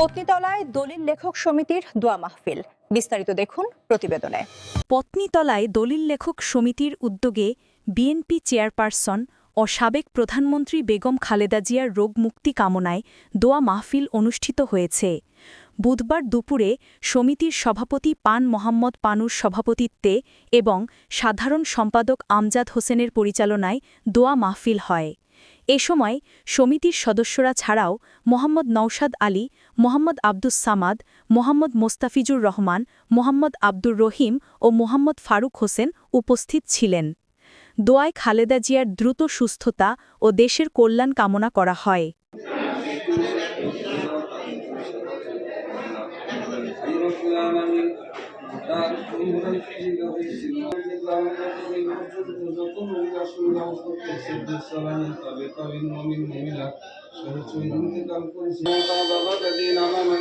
পত্নীতলায় দলিল লেখক সমিতির দোয়া মাহফিল। বিস্তারিত দেখুন প্রতিবেদনে। পত্নীতলায় দলিল লেখক সমিতির উদ্যোগে বিএনপি চেয়ারপারসন ও সাবেক প্রধানমন্ত্রী বেগম খালেদা জিয়ার রোগমুক্তি কামনায় দোয়া মাহফিল অনুষ্ঠিত হয়েছে। বুধবার দুপুরে সমিতির সভাপতি পান মোহাম্মদ পানুর সভাপতিত্বে এবং সাধারণ সম্পাদক আমজাদ হোসেনের পরিচালনায় দোয়া মাহফিল হয়। এ সময় সমিতির সদস্যরা ছাড়াও মোহাম্মদ নওশাদ আলী, মোহাম্মদ আব্দুস সামাদ, মোহাম্মদ মোস্তাফিজুর রহমান, মোহাম্মদ আব্দুর রহিম ও মোহাম্মদ ফারুক হোসেন উপস্থিত ছিলেন। দোয়ায় খালেদা জিয়ার দ্রুত সুস্থতা ও দেশের কল্যাণ কামনা করা হয়। যত মহিলা সুবিধা করতেছে দেশালানি তবে তবে মমিন মহিলা সর্বোচ্চ ইন্তেকাল করেছে বাবা দাদি নানি